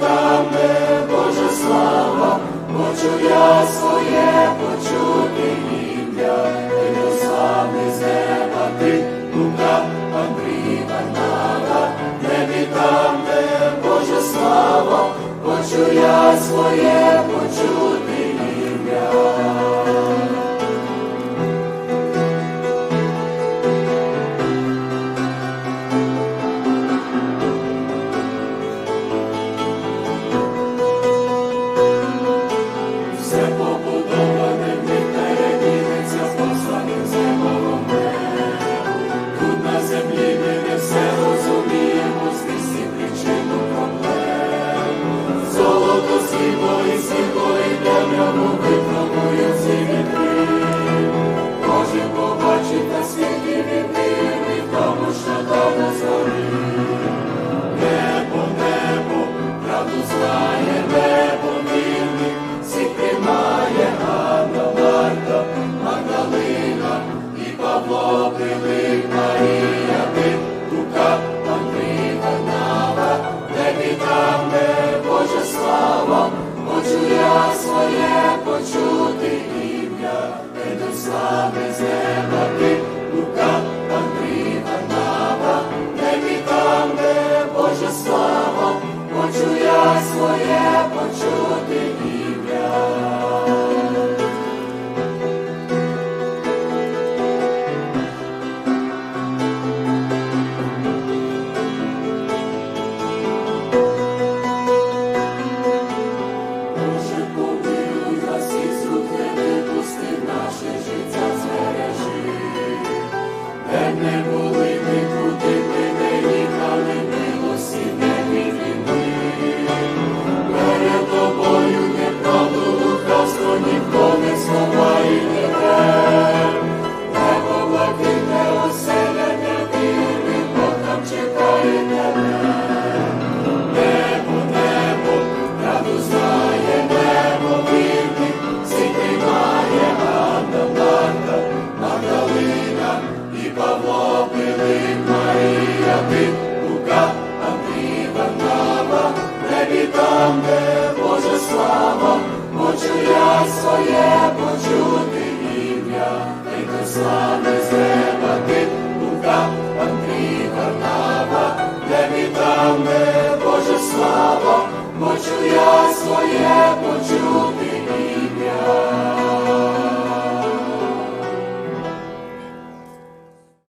вітаме, Боже слава, хочу я своє почути ім'я, Ти з неба ти, Лука, Андрій, Арнава, не вітаме, Боже слава, хочу я своє. the sky. Hollywood.